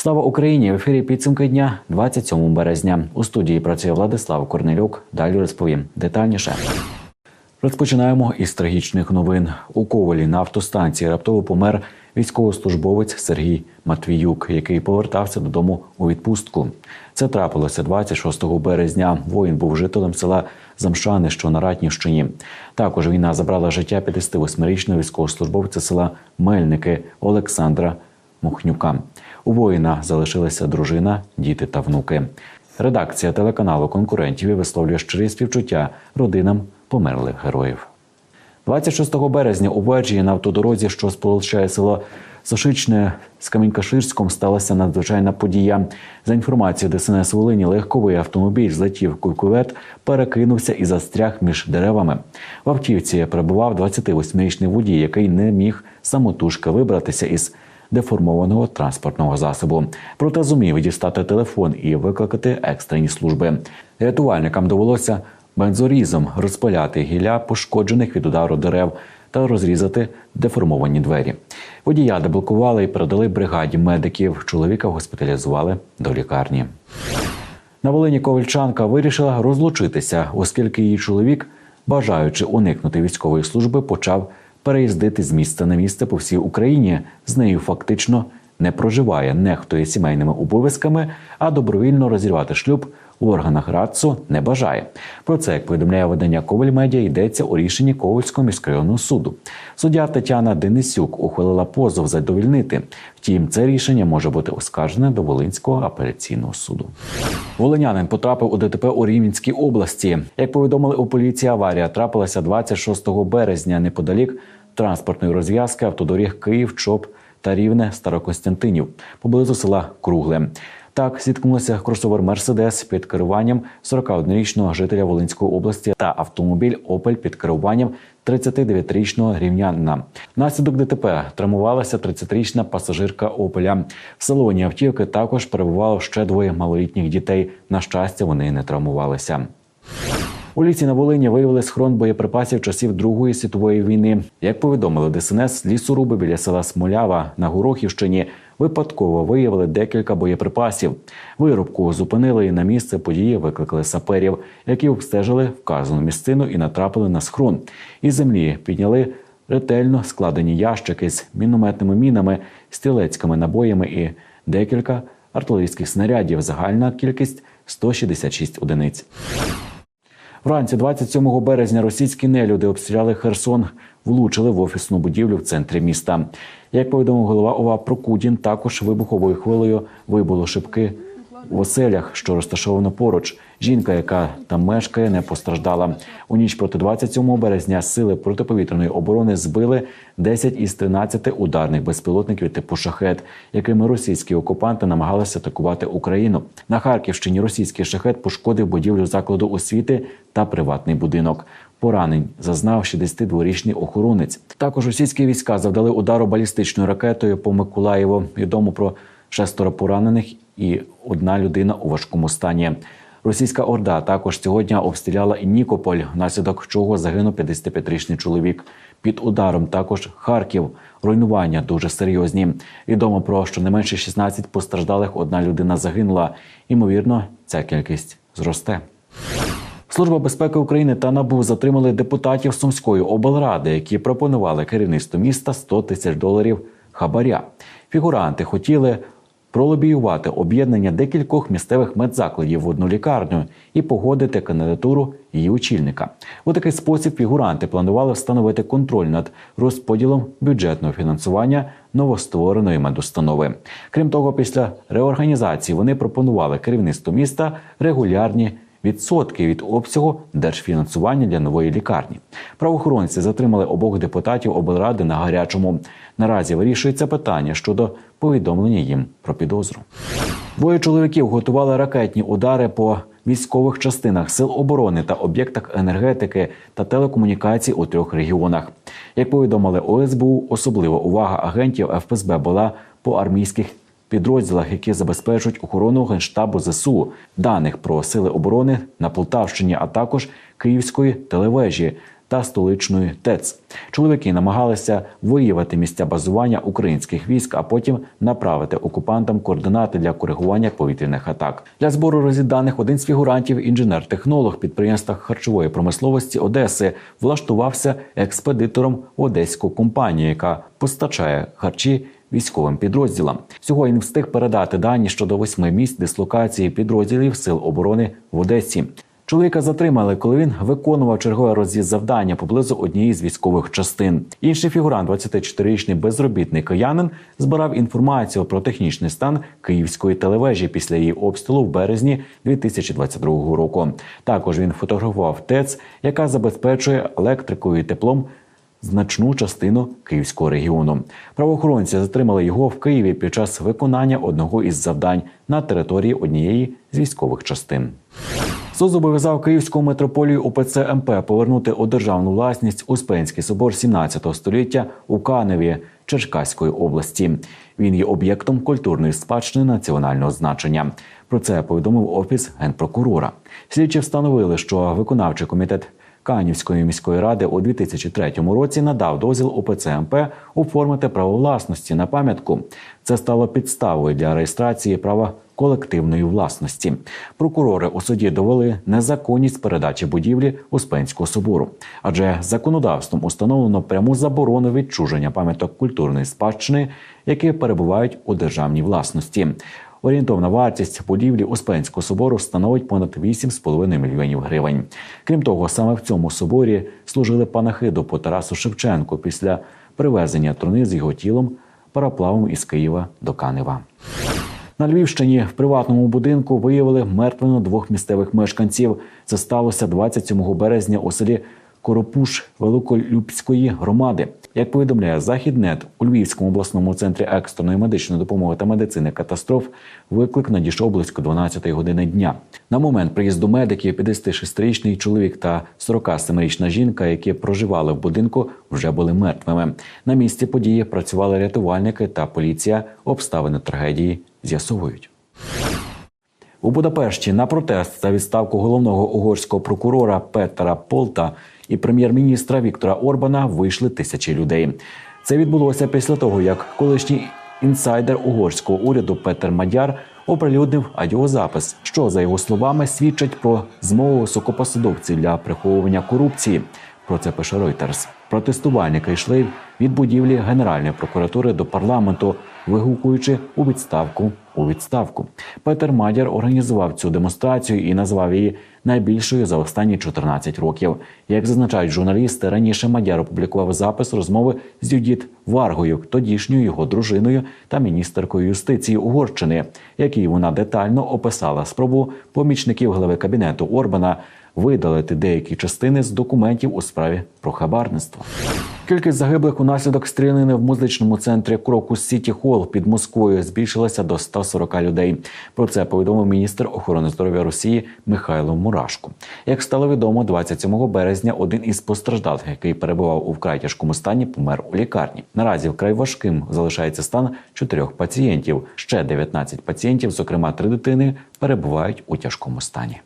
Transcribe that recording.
Слава Україні! В ефірі підсумки дня 27 березня. У студії працює Владислав Корнелюк. Далі розповім детальніше. Розпочинаємо із трагічних новин. У Ковалі на автостанції раптово помер військовослужбовець Сергій Матвіюк, який повертався додому у відпустку. Це трапилося 26 березня. Воїн був жителем села Замшани, що на Ратнівщині. Також війна забрала життя 58-річного військовослужбовця села Мельники Олександра Мухнюка. У воїна залишилися дружина, діти та внуки. Редакція телеканалу конкурентів висловлює щирі співчуття родинам померлих героїв. 26 березня у Верджії на автодорозі, що сполучає село Сошичне з Камінькаширськом, сталася надзвичайна подія. За інформацією ДСНС Волині, легковий автомобіль злетів кулькувет, перекинувся і застряг між деревами. В автівці перебував 28-річний водій, який не міг самотужки вибратися із деформованого транспортного засобу. Проте зумів дістати телефон і викликати екстрені служби. Рятувальникам довелося бензорізом розпиляти гілля пошкоджених від удару дерев та розрізати деформовані двері. Водія деблокували і передали бригаді медиків. Чоловіка госпіталізували до лікарні. На Волині ковальчанка вирішила розлучитися, оскільки її чоловік, бажаючи уникнути військової служби, почав переїздити з місця на місце по всій Україні. З нею фактично не проживає, нехтує сімейними обов'язками, а добровільно розірвати шлюб у органах РАЦУ не бажає. Про це, як повідомляє видання Коваль Медіа, йдеться у рішенні Ковальського міськрайонного суду. Суддя Тетяна Денисюк ухвалила позов задовільнити. Втім, це рішення може бути оскаржене до Волинського апеляційного суду. Волинянин потрапив у ДТП у Рівненській області. Як повідомили у поліції, аварія трапилася 26 березня неподалік транспортної розв'язки автодоріг Київ, ЧОП та Рівне Старокостянтинів поблизу села Кругле. Так зіткнулися кросовер Мерседес під керуванням 41-річного жителя Волинської області та автомобіль Опель під керуванням 39-річного рівнянина. Внаслідок ДТП травмувалася 30-річна пасажирка Опеля. В салоні автівки також перебувало ще двоє малолітніх дітей. На щастя, вони не травмувалися. У лісі на Волині виявили схрон боєприпасів часів Другої світової війни. Як повідомили ДСНС, лісоруби біля села Смолява на Горохівщині випадково виявили декілька боєприпасів. Вирубку зупинили і на місце події викликали саперів, які обстежили вказану місцину і натрапили на схрон. Із землі підняли ретельно складені ящики з мінометними мінами, стрілецькими набоями і декілька артилерійських снарядів. Загальна кількість 166 одиниць. Вранці 27 березня російські нелюди обстріляли Херсон, влучили в офісну будівлю в центрі міста. Як повідомив голова ОВА Прокудін, також вибуховою хвилею вибуло шибки в оселях, що розташовано поруч. Жінка, яка там мешкає, не постраждала. У ніч проти 27 березня сили протиповітряної оборони збили 10 із 13 ударних безпілотників типу шахет, якими російські окупанти намагалися атакувати Україну. На Харківщині російський шахет пошкодив будівлю закладу освіти та приватний будинок. Поранень зазнав 62-річний охоронець. Також російські війська завдали удару балістичною ракетою по Миколаєву. Відомо про шестеро поранених і одна людина у важкому стані. Російська орда також сьогодні обстріляла і Нікополь, внаслідок чого загинув 55-річний чоловік. Під ударом також Харків. Руйнування дуже серйозні. Відомо про щонайменше 16 постраждалих. Одна людина загинула. Ймовірно, ця кількість зросте. Служба безпеки України та НАБУ затримали депутатів Сумської облради, які пропонували керівництву міста 100 тисяч доларів хабаря. Фігуранти хотіли пролобіювати об'єднання декількох місцевих медзакладів в одну лікарню і погодити кандидатуру її очільника. У такий спосіб фігуранти планували встановити контроль над розподілом бюджетного фінансування новоствореної медустанови. Крім того, після реорганізації вони пропонували керівництву міста регулярні. Відсотки від обсягу держфінансування для нової лікарні. Правоохоронці затримали обох депутатів облради на гарячому. Наразі вирішується питання щодо повідомлення їм про підозру. Двоє чоловіків готували ракетні удари по військових частинах сил оборони та об'єктах енергетики та телекомунікацій у трьох регіонах. Як повідомили ОСБУ, особлива увага агентів ФСБ була по армійських підрозділах, які забезпечують охорону генштабу ЗСУ, даних про сили оборони на Полтавщині, а також Київської телевежі та столичної ТЕЦ. Чоловіки намагалися виявити місця базування українських військ, а потім направити окупантам координати для коригування повітряних атак. Для збору розвідданих один з фігурантів, інженер-технолог підприємства харчової промисловості Одеси, влаштувався експедитором в одеську компанію, яка постачає харчі військовим підрозділам. Всього він встиг передати дані щодо восьми місць дислокації підрозділів Сил оборони в Одесі. Чоловіка затримали, коли він виконував чергове розвідзавдання поблизу однієї з військових частин. Інший фігурант, 24-річний безробітний киянин, збирав інформацію про технічний стан київської телевежі після її обстрілу в березні 2022 року. Також він фотографував ТЕЦ, яка забезпечує електрикою і теплом значну частину київського регіону. Правоохоронці затримали його в Києві під час виконання одного із завдань на території однієї з військових частин. Суд зобов'язав Київську митрополію УПЦ МП повернути у державну власність Успенський собор 17 століття у Каневі Черкаської області. Він є об'єктом культурної спадщини національного значення. Про це повідомив офіс генпрокурора. Слідчі встановили, що виконавчий комітет Канівської міської ради у 2003 році надав дозвіл УПЦ МП оформити право власності на пам'ятку. Це стало підставою для реєстрації права колективної власності. Прокурори у суді довели незаконність передачі будівлі Успенського собору, адже законодавством установлено пряму заборону відчуження пам'яток культурної спадщини, які перебувають у державній власності. Орієнтовна вартість будівлі Успенського собору становить понад 8,5 мільйонів гривень. Крім того, саме в цьому соборі служили панахиду по Тарасу Шевченку після привезення труни з його тілом параплавом із Києва до Канева. На Львівщині в приватному будинку виявили мертвину двох місцевих мешканців. Це сталося 27 березня у селі Коропуш Великолюбської громади. Як повідомляє Західнет, у Львівському обласному центрі екстреної медичної допомоги та медицини катастроф виклик надійшов близько 12 години дня. На момент приїзду медиків 56-річний чоловік та 47-річна жінка, які проживали в будинку, вже були мертвими. На місці події працювали рятувальники та поліція. Обставини трагедії з'ясовують. У Будапешті на протест за відставку головного угорського прокурора Петера Полта і прем'єр-міністра Віктора Орбана вийшли тисячі людей. Це відбулося після того, як колишній інсайдер угорського уряду Петер Мадяр оприлюднив аудіозапис, що за його словами свідчить про змову високопосадовців для приховування корупції. Про це пише Reuters. Протестувальники йшли від будівлі Генеральної прокуратури до парламенту, вигукуючи у відставку у відставку. Петер Мадяр організував цю демонстрацію і назвав її найбільшою за останні 14 років. Як зазначають журналісти, раніше Мадяр опублікував запис розмови з Юдіт Варгою, тодішньою його дружиною та міністеркою юстиції Угорщини, якій вона детально описала спробу помічників глави кабінету Орбана видалити деякі частини з документів у справі про хабарництво. Кількість загиблих унаслідок стрілянини в музичному центрі Крокус Сіті Холл під Москвою збільшилася до 140 людей. Про це повідомив міністр охорони здоров'я Росії Михайло Мурашко. Як стало відомо, 27 березня один із постраждалих, який перебував у вкрай тяжкому стані, помер у лікарні. Наразі вкрай важким залишається стан чотирьох пацієнтів. Ще 19 пацієнтів, зокрема три дитини, перебувають у тяжкому стані.